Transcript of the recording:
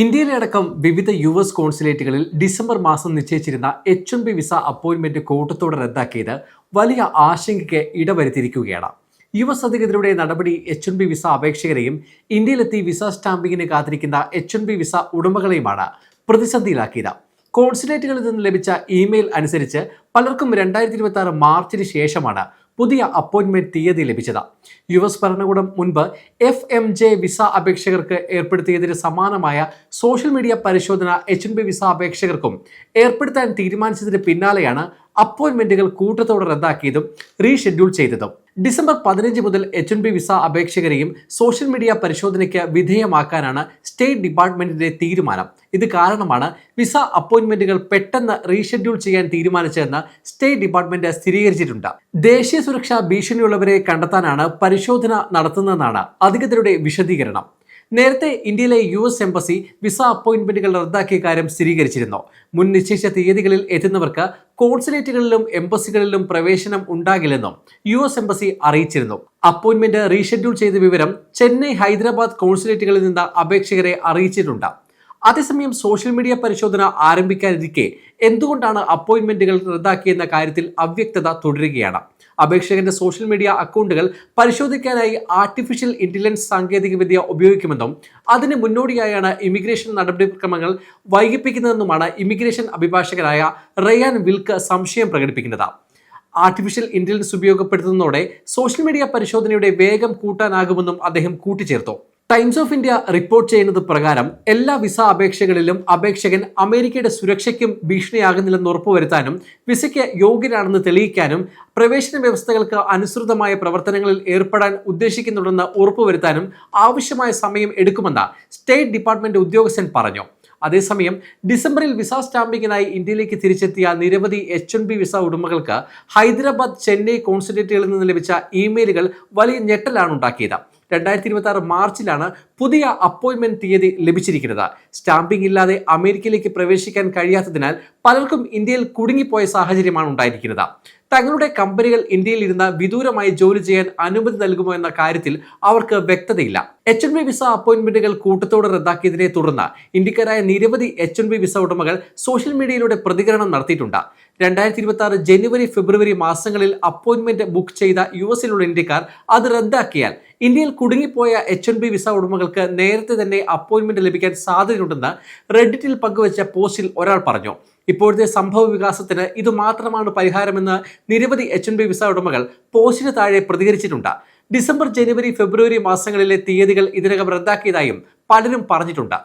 ഇന്ത്യയിലെ അടക്കം വിവിധ യു എസ് കോൺസുലേറ്റുകളിൽ ഡിസംബർ മാസം നിശ്ചയിച്ചിരുന്ന എച്ച് എൻ ബി വിസ അപ്പോയിൻമെന്റ് കൂട്ടത്തോടെ റദ്ദാക്കിയത് വലിയ ആശങ്കയ്ക്ക് ഇടവരുത്തിയിരിക്കുകയാണ്. യു എസ് അധികൃതരുടെ നടപടി എച്ച് എൻ ബി വിസ അപേക്ഷകരെയും ഇന്ത്യയിലെത്തി വിസ സ്റ്റാമ്പിങ്ങിന് കാത്തിരിക്കുന്ന എച്ച് എൻ ബി വിസ ഉടമകളെയുമാണ് പ്രതിസന്ധിയിലാക്കിയത്. കോൺസുലേറ്റുകളിൽ നിന്ന് ലഭിച്ച ഇമെയിൽ അനുസരിച്ച് പലർക്കും രണ്ടായിരത്തി ഇരുപത്തി ആറ് മാർച്ചിന് ശേഷമാണ് പുതിയ അപ്പോയിന്റ്മെന്റ് തീയതി ലഭിച്ചത്. യു എസ് ഭരണകൂടം മുൻപ് എഫ് എം ജെ വിസ അപേക്ഷകർക്ക് ഏർപ്പെടുത്തിയതിന് സമാനമായ സോഷ്യൽ മീഡിയ പരിശോധന എച്ച് എൻ ബി വിസ അപേക്ഷകർക്കും ഏർപ്പെടുത്താൻ തീരുമാനിച്ചതിന് പിന്നാലെയാണ് അപ്പോയിന്റ്മെന്റുകൾ കൂട്ടത്തോടെ റദ്ദാക്കിയതും റീഷെഡ്യൂൾ ചെയ്തതും. ഡിസംബർ പതിനഞ്ച് മുതൽ എച്ച് എൻ ബി വിസ അപേക്ഷകരെയും സോഷ്യൽ മീഡിയ പരിശോധനയ്ക്ക് വിധേയമാക്കാനാണ് സ്റ്റേറ്റ് ഡിപ്പാർട്ട്മെന്റിന്റെ തീരുമാനം. ഇത് കാരണമാണ് വിസ അപ്പോയിന്റ്മെന്റുകൾ പെട്ടെന്ന് റീഷെഡ്യൂൾ ചെയ്യാൻ തീരുമാനിച്ചതെന്ന് സ്റ്റേറ്റ് ഡിപ്പാർട്ട്മെന്റ് സ്ഥിരീകരിച്ചിട്ടുണ്ട്. ദേശീയ സുരക്ഷാ ഭീഷണിയുള്ളവരെ കണ്ടെത്താനാണ് പരിശോധന നടത്തുന്നതെന്നാണ് അധികൃതരുടെ വിശദീകരണം. നേരത്തെ ഇന്ത്യയിലെ യു എസ് എംബസി വിസ അപ്പോയിന്റ്മെന്റുകൾ റദ്ദാക്കിയ കാര്യം സ്ഥിരീകരിച്ചിരുന്നു. മുൻ നിശ്ചയിച്ച തീയതികളിൽ എത്തുന്നവർക്ക് കോൺസുലേറ്റുകളിലും എംബസികളിലും പ്രവേശനം ഉണ്ടാകില്ലെന്നും യു എസ് എംബസി അറിയിച്ചിരുന്നു. അപ്പോയിന്റ്മെന്റ് റീഷെഡ്യൂൾ ചെയ്ത വിവരം ചെന്നൈ ഹൈദരാബാദ് കോൺസുലേറ്റുകളിൽ നിന്ന് അപേക്ഷകരെ അറിയിച്ചിട്ടുണ്ട്. അതേസമയം സോഷ്യൽ മീഡിയ പരിശോധന ആരംഭിക്കാനിരിക്കെ എന്തുകൊണ്ടാണ് അപ്പോയിന്റ്മെന്റുകൾ റദ്ദാക്കിയെന്ന കാര്യത്തിൽ അവ്യക്തത തുടരുകയാണ്. അപേക്ഷകന്റെ സോഷ്യൽ മീഡിയ അക്കൗണ്ടുകൾ പരിശോധിക്കാനായി ആർട്ടിഫിഷ്യൽ ഇന്റലിജൻസ് സാങ്കേതികവിദ്യ ഉപയോഗിക്കുമെന്നും അതിന് മുന്നോടിയായാണ് ഇമിഗ്രേഷൻ നടപടിക്രമങ്ങൾ വൈകിപ്പിക്കുന്നതെന്നുമാണ് ഇമിഗ്രേഷൻ അഭിഭാഷകനായ റയാൻ വിൽക്ക് സംശയം പ്രകടിപ്പിക്കുന്നത്. ആർട്ടിഫിഷ്യൽ ഇന്റലിജൻസ് ഉപയോഗപ്പെടുത്തുന്നതോടെ സോഷ്യൽ മീഡിയ പരിശോധനയുടെ വേഗം കൂട്ടാനാകുമെന്നും അദ്ദേഹം കൂട്ടിച്ചേർത്തു. ടൈംസ് ഓഫ് ഇന്ത്യ റിപ്പോർട്ട് ചെയ്യുന്നത് പ്രകാരം എല്ലാ വിസ അപേക്ഷകളിലും അപേക്ഷകൻ അമേരിക്കയുടെ സുരക്ഷയ്ക്കും ഭീഷണിയാകുന്നില്ലെന്ന് ഉറപ്പുവരുത്താനും വിസയ്ക്ക് യോഗ്യനാണെന്ന് തെളിയിക്കാനും പ്രവേശന വ്യവസ്ഥകൾക്ക് അനുസൃതമായ പ്രവർത്തനങ്ങളിൽ ഏർപ്പെടാൻ ഉദ്ദേശിക്കുന്നുണ്ടെന്ന് ഉറപ്പുവരുത്താനും ആവശ്യമായ സമയം എടുക്കുമെന്ന് സ്റ്റേറ്റ് ഡിപ്പാർട്ട്മെന്റ് ഉദ്യോഗസ്ഥൻ പറഞ്ഞു. അതേസമയം ഡിസംബറിൽ വിസ സ്റ്റാമ്പിങ്ങിനായി ഇന്ത്യയിലേക്ക് തിരിച്ചെത്തിയ നിരവധി എച്ച് എൻ ബി വിസ ഉടമകൾക്ക് ഹൈദരാബാദ് ചെന്നൈ കോൺസുലേറ്റുകളിൽ നിന്ന് ലഭിച്ച ഇമെയിലുകൾ വലിയ ഞെട്ടലാണ് ഉണ്ടാക്കിയത്. രണ്ടായിരത്തി ഇരുപത്തി ആറ് മാർച്ചിലാണ് പുതിയ അപ്പോയിൻമെന്റ് തീയതി ലഭിച്ചിരിക്കുന്നത്. സ്റ്റാമ്പിംഗ് ഇല്ലാതെ അമേരിക്കയിലേക്ക് പ്രവേശിക്കാൻ കഴിയാത്തതിനാൽ പലർക്കും ഇന്ത്യയിൽ കുടുങ്ങിപ്പോയ സാഹചര്യമാണ് ഉണ്ടായിരിക്കുന്നത്. തങ്ങളുടെ കമ്പനികൾ ഇന്ത്യയിൽ ഇരുന്ന് വിദൂരമായി ജോലി ചെയ്യാൻ അനുമതി നൽകുമോ എന്ന കാര്യത്തിൽ അവർക്ക് വ്യക്തതയില്ല. എച്ച് എൻ ബി വിസ അപ്പോയിന്റ്മെന്റുകൾ കൂട്ടത്തോടെ റദ്ദാക്കിയതിനെ തുടർന്ന് ഇന്ത്യക്കാരായ നിരവധി എച്ച് എൻ ബി വിസ ഉടമകൾ സോഷ്യൽ മീഡിയയിലൂടെ പ്രതികരണം നടത്തിയിട്ടുണ്ട്. രണ്ടായിരത്തി ഇരുപത്തി ആറ് ജനുവരി ഫെബ്രുവരി മാസങ്ങളിൽ അപ്പോയിന്റ്മെന്റ് ബുക്ക് ചെയ്ത യു എസിലുള്ള ഇന്ത്യക്കാർ അത് റദ്ദാക്കിയാൽ ഇന്ത്യയിൽ കുടുങ്ങിപ്പോയ എച്ച് എൻ ബി വിസ ഉടമകൾക്ക് നേരത്തെ തന്നെ അപ്പോയിന്റ്മെന്റ് ലഭിക്കാൻ സാധ്യതയുണ്ടെന്ന് റെഡിറ്റിൽ പങ്കുവച്ച പോസ്റ്റിൽ ഒരാൾ പറഞ്ഞു. ഇപ്പോഴത്തെ സംഭവ വികാസത്തിന് ഇത് മാത്രമാണ് പരിഹാരമെന്ന് നിരവധി എച്ച് എൻ ബി വിസ ഉടമകൾ പോസ്റ്റിന് താഴെ പ്രതികരിച്ചിട്ടുണ്ട്. ഡിസംബർ ജനുവരി ഫെബ്രുവരി മാസങ്ങളിലെ തീയതികൾ ഇതിനകം റദ്ദാക്കിയതായും പലരും പറഞ്ഞിട്ടുണ്ട്.